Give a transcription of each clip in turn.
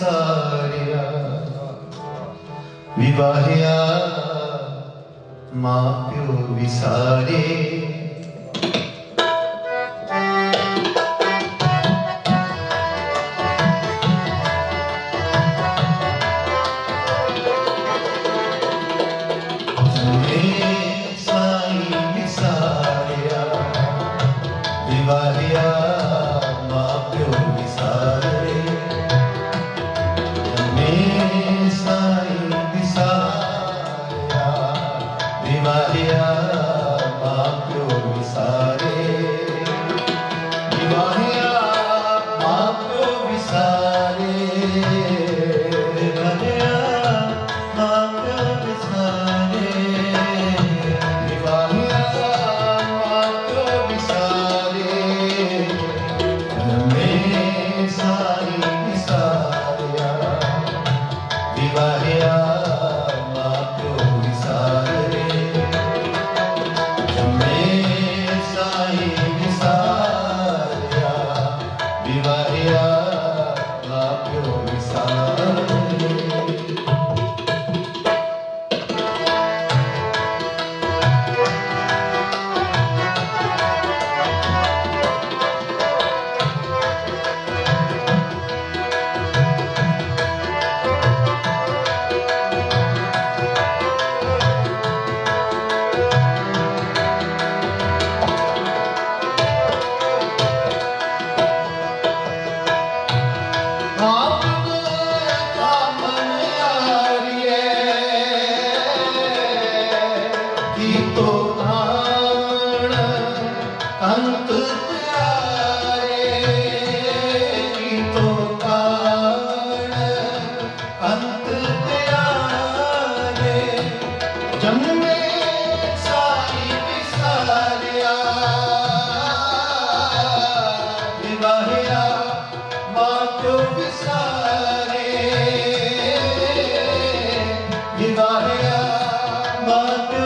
saria vivahya ma What?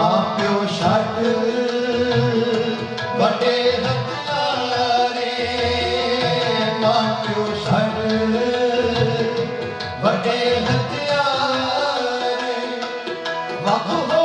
ਮਾਪਿਓ ਛੱਡ ਵੱਡੇ ਹੱਥਾਰੇ ਮਾਪਿਓ ਛੱਡ ਵਾਹ